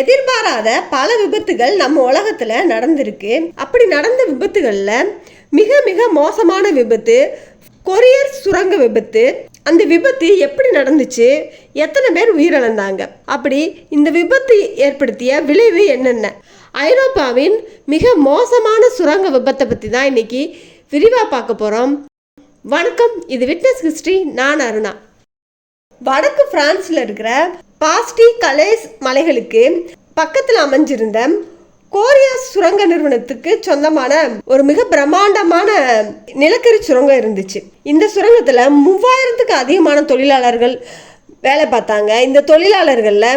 எதிர்பாராத பல விபத்துகள் நம்ம உலகத்தில் நடந்திருக்கு. அப்படி நடந்த விபத்துகளில் மிக மிக மோசமான விபத்து கொரியர் சுரங்க விபத்து அந்த விபத்து எப்படி நடந்துச்சு? எத்தனை பேர் உயிரிழந்தாங்க? அப்படி இந்த விபத்து ஏற்படுத்திய விளைவு என்னென்ன? ஐரோப்பாவின் மிக மோசமான சுரங்க விபத்தை பற்றி தான் இன்னைக்கு விரிவாக பார்க்க போகிறோம் வணக்கம் இது விட்னஸ் ஹிஸ்ட்ரி நான் அருணா. வடக்கு பிரான்ஸில் இருக்கிற பாஸ்டி கலேஸ் மலைகளுக்கு பக்கத்தில் அமைஞ்சிருந்த கோரியா சுரங்க நிறுவனத்துக்கு சொந்தமான ஒரு மிக பிரம்மாண்டமான நிலக்கரி சுரங்கம் இருந்துச்சு. இந்த சுரங்கத்தில் மூவாயிரத்துக்கு அதிகமான தொழிலாளர்கள் வேலை பார்த்தாங்க. இந்த தொழிலாளர்களில்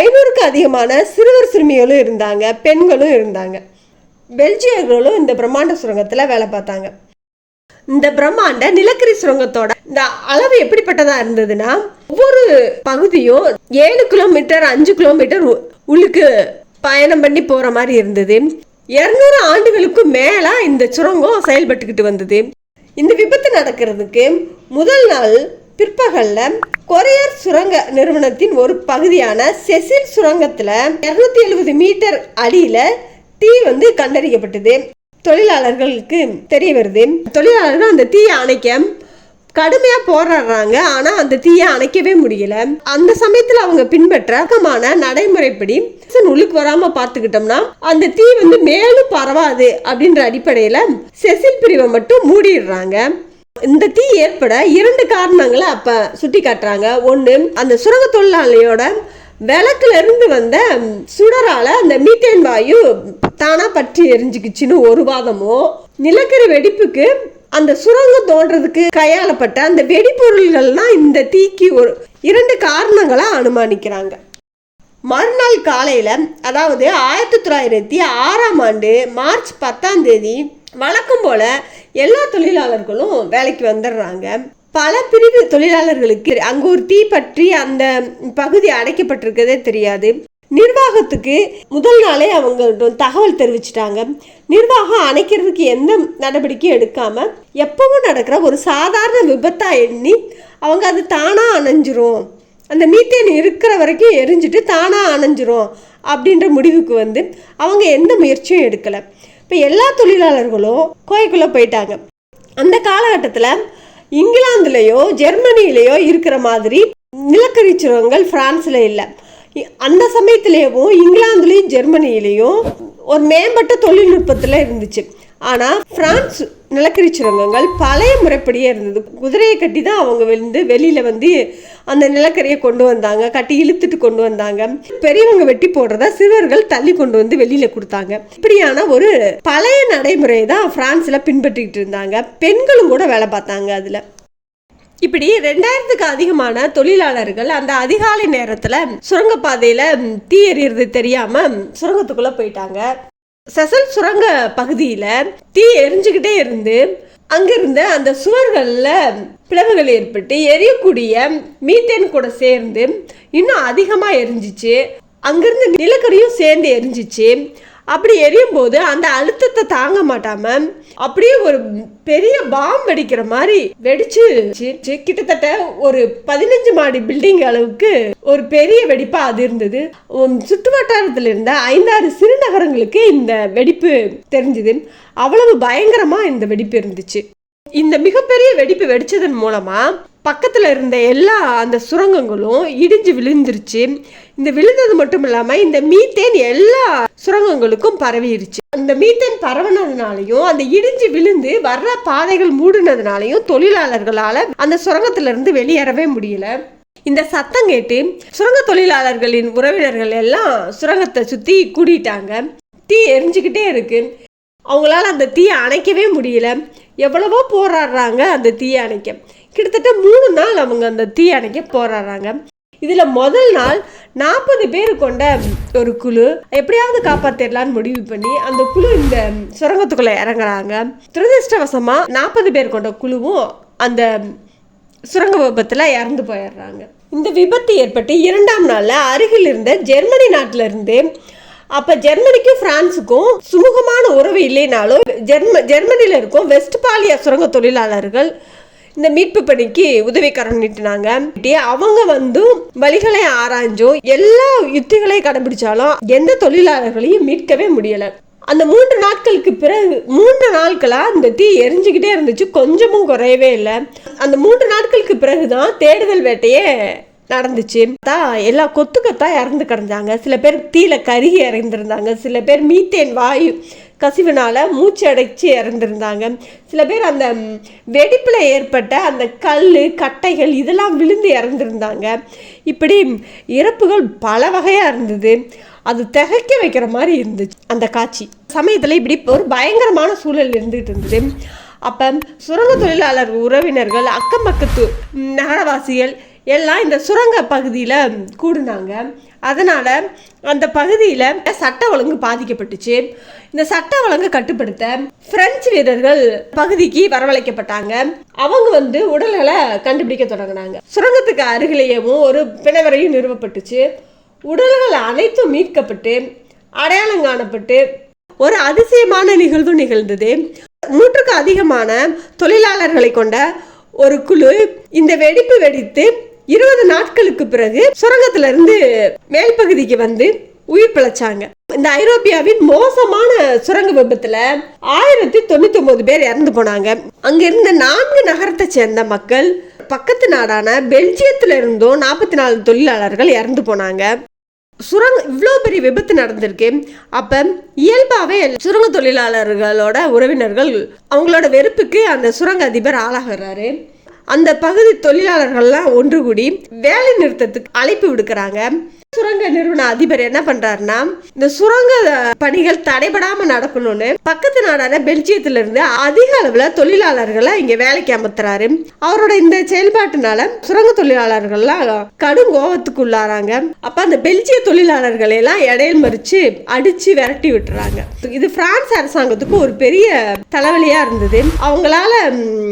ஐநூறுக்கு அதிகமான சிறுவர் சிறுமிகளும் இருந்தாங்க பெண்களும் இருந்தாங்க. பெல்ஜியர்களும் இந்த பிரம்மாண்ட சுரங்கத்தில் வேலை பார்த்தாங்க. இந்த பிரம்மாண்ட நிலக்கரி சுரங்கத்தோட இந்த அளவு எப்படிப்பட்டதா இருந்ததுன்னா ஒவ்வொரு பகுதியும் ஏழு கிலோமீட்டர் அஞ்சு கிலோமீட்டர் உ- உள்ளுக்கு பயணம் பண்ணி போற மாதிரி இருந்தது. இருநூறு ஆண்டுகளுக்கு மேல இந்த சுரங்கம் செயல்பட்டுக்கிட்டு வந்தது. இந்த விபத்து நடக்கிறதுக்கு முதல் நாள் பிற்பகல்ல கொரியர் சுரங்க நிறுவனத்தின் ஒரு பகுதியான செசில் சுரங்கத்துல 270 எழுபது மீட்டர் அடியில தீ வந்து கண்டறியப்பட்டது. தொழிலாளர்களுக்கு தெரிய வருது. தொழிலாளர்கள் அந்த தீயை அணைக்க கடுமையா போராடுறாங்க. ஆனா அந்த தீயை அணைக்கவே முடியல. அந்த சமயத்துல அவங்க பின்பற்றமான நடைமுறைப்படி சன் உள்ளுக்கு வராம பார்த்துக்கிட்டோம்னா அந்த தீ வந்து மேலும் பரவாது அப்படின்ற அடிப்படையில செசில் பிரிவை மட்டும் மூடிடுறாங்க. இந்த தீ ஏற்பட இரண்டு காரணங்களை அப்ப சுட்டி காட்டுறாங்க ஒண்ணு அந்த சுரங்க தொழிலாளியோட விளக்குல இருந்து வந்த சுடரால அந்த மீத்தேன் வாயு தானா பற்றி எரிஞ்சுக்கிச்சுன்னு ஒரு வாதமும் நிலக்கரி வெடிப்புக்கு அந்த சுரங்கம் தோன்றதுக்கு கையாளப்பட்ட அந்த வெடிபொருள்கள்லாம் இந்த தீக்கு ஒரு இரண்டு காரணங்களாக அனுமானிக்கிறாங்க. மறுநாள் காலையில் அதாவது ஆயிரத்தி தொள்ளாயிரத்தி ஆறாம் ஆண்டு மார்ச் பத்தாம் தேதி வழக்கம் போல எல்லா தொழிலாளர்களும் வேலைக்கு வந்துடுறாங்க. பல பிரிவு தொழிலாளர்களுக்கு அங்கே ஒரு தீ பற்றி அந்த பகுதி அடைக்கப்பட்டிருக்கதே தெரியாது. நிர்வாகத்துக்கு முதல் நாளே அவங்க தகவல் தெரிவிச்சிட்டாங்க. நிர்வாகம் அணைக்கிறதுக்கு எந்த நடவடிக்கையும் எடுக்காமல் எப்பவும் நடக்கிற ஒரு சாதாரண விபத்தாக எண்ணி அவங்க அது தானாக அணைஞ்சிரும். அந்த மீத்தேன் இருக்கிற வரைக்கும் எரிஞ்சிட்டு தானாக அணைஞ்சிரும் அப்படின்ற முடிவுக்கு வந்து அவங்க எந்த முயற்சியும் எடுக்கலை. இப்போ எல்லா தொழிலாளர்களும் கோயக்குள்ளே போயிட்டாங்க. அந்த காலகட்டத்தில் இங்கிலாந்துலேயோ ஜெர்மனிலேயோ இருக்கிற மாதிரி நிலக்கரி சுரங்கங்கள் பிரான்ஸில் இல்லை. அந்த சமயத்திலேயும் இங்கிலாந்துலேயும் ஜெர்மனியிலையும் ஒரு மேம்பட்ட தொழில்நுட்பத்தில் இருந்துச்சு. ஆனால் பிரான்ஸ் நிலக்கரி சுரங்கங்கள் பழைய முறைப்படியே இருந்தது. குதிரையை கட்டி தான் அவங்க வந்து வெளியில் வந்து அந்த நிலக்கரியை கொண்டு வந்தாங்க. கட்டி இழுத்துட்டு கொண்டு வந்தாங்க. பெரியவங்க வெட்டி போடுறத சிறுவர்கள் தள்ளி கொண்டு வந்து வெளியில் கொடுத்தாங்க. இப்படியான ஒரு பழைய நடைமுறையை தான் ஃப்ரான்ஸில் பின்பற்றிக்கிட்டு இருந்தாங்க. பெண்களும் கூட வேலை பார்த்தாங்க அதில். இப்படி ரெண்டாயிரத்துக்கு அதிகமான தொழிலாளர்கள் அந்த அதிகாலை நேரத்துல சுரங்கப்பாதையில தீ எறியறது தெரியாம சுரங்கத்துக்குள்ளே சுரங்கத்துக்குள்ள போயிட்டாங்க. செசல் சுரங்க பகுதியில தீ எரிஞ்சுக்கிட்டே இருந்து அங்கிருந்த அந்த சுவர்களில் பிளவுகள் ஏற்பட்டு எரியக்கூடிய மீத்தேன் கூட சேர்ந்து இன்னும் அதிகமாக எரிஞ்சிச்சு. அங்கிருந்து நிலக்கரியும் சேர்ந்து எரிஞ்சிச்சு. அப்படி எரியும் போது அந்த அழுத்தத்தை தாங்க மாட்டாம அப்படியே ஒரு பெரிய பாம் வெடிக்கிற மாதிரி வெடிச்சு கிட்டத்தட்ட ஒரு பதினஞ்சு மாடி பில்டிங் அளவுக்கு ஒரு பெரிய வெடிப்பா அது இருந்தது. உம், சுற்று வட்டாரத்தில் இருந்த ஐந்தாறு சிறுநகரங்களுக்கு இந்த வெடிப்பு தெரிஞ்சது. அவ்வளவு பயங்கரமா இந்த வெடிப்பு இருந்துச்சு. இந்த மிகப்பெரிய வெடிப்பு வெடிச்சதன் மூலமா பக்கத்தில் இருந்த எல்லா அந்த சுரங்கங்களும் இடிஞ்சு விழுந்துருச்சு. இந்த விழுந்தது மட்டும் இல்லாமல் இந்த மீத்தேன் எல்லா சுரங்கங்களுக்கும் பரவிடுச்சு அந்த மீத்தேன் பரவினதுனாலையும் அந்த இடிஞ்சு விழுந்து வர்ற பாதைகள் மூடினதுனாலையும் தொழிலாளர்களால் அந்த சுரங்கத்திலிருந்து வெளியேறவே முடியல. இந்த சத்தம் கேட்டு சுரங்க தொழிலாளர்களின் உறவினர்கள் எல்லாம் சுரங்கத்தை சுற்றி கூடிட்டாங்க. தீ எரிஞ்சுக்கிட்டே இருக்கு. அவங்களால அந்த தீயை அணைக்கவே முடியல. எவ்வளவோ போராடுறாங்க அந்த தீயை அணைக்க. கிட்டத்தட்ட மூணு நாள் அவங்க அந்த தீ அணைக்க போராடுறாங்க. இதில் முதல் நாள் நாற்பது பேர் கொண்ட ஒரு குழு எப்படியாவது காப்பாற்றிடலான்னு முடிவு பண்ணி அந்த குழு இந்த சுரங்கத்துக்குள்ளே இறங்குறாங்க. துரதிருஷ்டவசமாக நாற்பது பேர் கொண்ட குழுவும் அந்த சுரங்க விபத்தில் இறந்து போயிடுறாங்க. இந்த விபத்து ஏற்பட்டு இரண்டாம் நாளில் அருகில் இருந்த ஜெர்மனி நாட்டிலிருந்து அப்போ ஜெர்மனிக்கும் ஃப்ரான்ஸுக்கும் சுமூகமான உறவு இல்லைனாலும் ஜெர்ம ஜெர்மனியில் இருக்கும் வெஸ்ட் பாலியா சுரங்க தொழிலாளர்கள் இந்த மீட்பு பணிக்கு உதவிக்காரன் நீட்டினாங்க. அவங்க வந்து வழிகளை ஆராய்ஞ்சும் எல்லா யுத்திகளையும் கடைபிடிச்சாலும் எந்த தொழிலாளர்களையும் மீட்கவே முடியல. அந்த மூன்று நாட்களுக்கு பிறகு மூன்று நாட்களா அந்த தீ எரிஞ்சுக்கிட்டே இருந்துச்சு. கொஞ்சமும் குறையவே இல்லை. அந்த மூன்று நாட்களுக்கு பிறகுதான் தேடுதல் வேட்டையே நடந்துச்சு. தான் எல்லா கொத்து கொத்தா இறந்து கிடந்தாங்க. சில பேர் தீல கருகி இறந்துருந்தாங்க. சில பேர் மீத்தேன் வாயு கசிவினால் மூச்சு அடைச்சி இறந்துருந்தாங்க. சில பேர் அந்த வெடிப்பில் ஏற்பட்ட அந்த கல் கட்டைகள் இதெல்லாம் விழுந்து இறந்துருந்தாங்க. இப்படி இறப்புகள் பல வகையாக இருந்தது. அது திகைக்க வைக்கிற மாதிரி இருந்துச்சு அந்த காட்சி. சமயத்தில் இப்படி ஒரு பயங்கரமான சூழல் இருந்துகிட்டு இருந்தது. அப்போ சுரங்க தொழிலாளர் உறவினர்கள் அக்கம் பக்கத்து நகரவாசிகள் எல்லாம் இந்த சுரங்க பகுதியில் கூடுனாங்க. அதனால் அந்த பகுதியில் சட்ட ஒழுங்கு பாதிக்கப்பட்டுச்சு. இந்த சட்ட ஒழுங்கு கட்டுப்படுத்த பிரெஞ்சு வீரர்கள் பகுதிக்கு வரவழைக்கப்பட்டாங்க. அவங்க வந்து உடல்களை கண்டுபிடிக்க தொடங்கினாங்க. சுரங்கத்துக்கு அருகிலேயும் ஒரு பிணவரையும் நிறுவப்பட்டுச்சு. உடல்கள் அனைத்தும் மீட்கப்பட்டு அடையாளம் காணப்பட்டு ஒரு அதிசயமான நிகழ்வு நிகழ்ந்தது. நூற்றுக்கு அதிகமான தொழிலாளர்களை கொண்ட ஒரு குழு இந்த வெடிப்பு வெடித்து இருபது நாட்களுக்கு பிறகு சுரங்கத்திலிருந்து மேல் பகுதிக்கு வந்து உயிர் பிழைச்சாங்க. இந்த ஐரோப்பியாவின் மோசமான சுரங்க விபத்துல ஆயிரத்தி தொண்ணூத்தி ஒன்பது பேர் இறந்து போனாங்க. அங்க இருந்த நான்கு நகரத்தை சேர்ந்த மக்கள் பக்கத்து நாடான பெல்ஜியத்துல இருந்தும் நாற்பத்தி நாலு தொழிலாளர்கள் இறந்து போனாங்க. சுரங்க இவ்வளோ பெரிய விபத்து நடந்திருக்கு. அப்போ இயல்பாகவே சுரங்க தொழிலாளர்களோட உறவினர்கள் அவங்களோட வெறுப்புக்கு அந்த சுரங்க அதிபர் ஆளாகிறாரு. அந்த பகுதி தொழிலாளர்கள்லாம் ஒன்று கூடி வேலை நிறுத்தத்துக்கு அழைப்பு விடுக்கிறாங்க. சுரங்க நிறுவன அதிபர் என்ன பண்றாருன்னா இந்த சுரங்க பணிகள் தடைபடாம நடக்கணும்னு பக்கத்து நாடான பெல்ஜியத்துல இருந்து அதிக அளவுல தொழிலாளர்களை இங்க வேலைக்கு அமர்த்துறாரு. அவரோட இந்த செயல்பாட்டுனால சுரங்க தொழிலாளர்கள்லாம் கடும் கோபத்துக்கு உள்ளாராங்க அப்ப அந்த பெல்ஜிய தொழிலாளர்களை எல்லாம் இடையில் மறிச்சு அடிச்சு விரட்டி விட்டுறாங்க. இது பிரான்ஸ் அரசாங்கத்துக்கு ஒரு பெரிய தலைவலியா இருந்தது. அவங்களால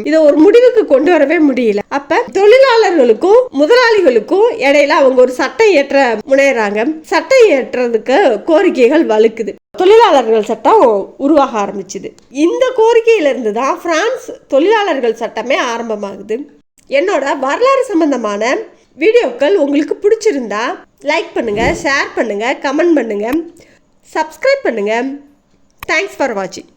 இதை ஒரு முடிவுக்கு கொண்டு வரவே முடியல. அப்ப தொழிலாளர்களுக்கும் முதலாளிகளுக்கும் இடையில அவங்க ஒரு சட்டம் ஏற்ற முனையிறாங்க சட்டம் ஏற்றுறதுக்கு கோரிக்கைகள் வலுக்குது. தொழிலாளர்கள் சட்டம் உருவாக ஆரம்பிச்சுது. இந்த கோரிக்கையிலிருந்து தான் பிரான்ஸ் தொழிலாளர்கள் சட்டமே ஆரம்பமாகுது. என்னோட வரலாறு சம்பந்தமான வீடியோக்கள் உங்களுக்கு பிடிச்சிருந்தா லைக் பண்ணுங்க ஷேர் பண்ணுங்க கமெண்ட் பண்ணுங்க சப்ஸ்கிரைப் பண்ணுங்க. தேங்க்ஸ் ஃபார் வாட்சிங்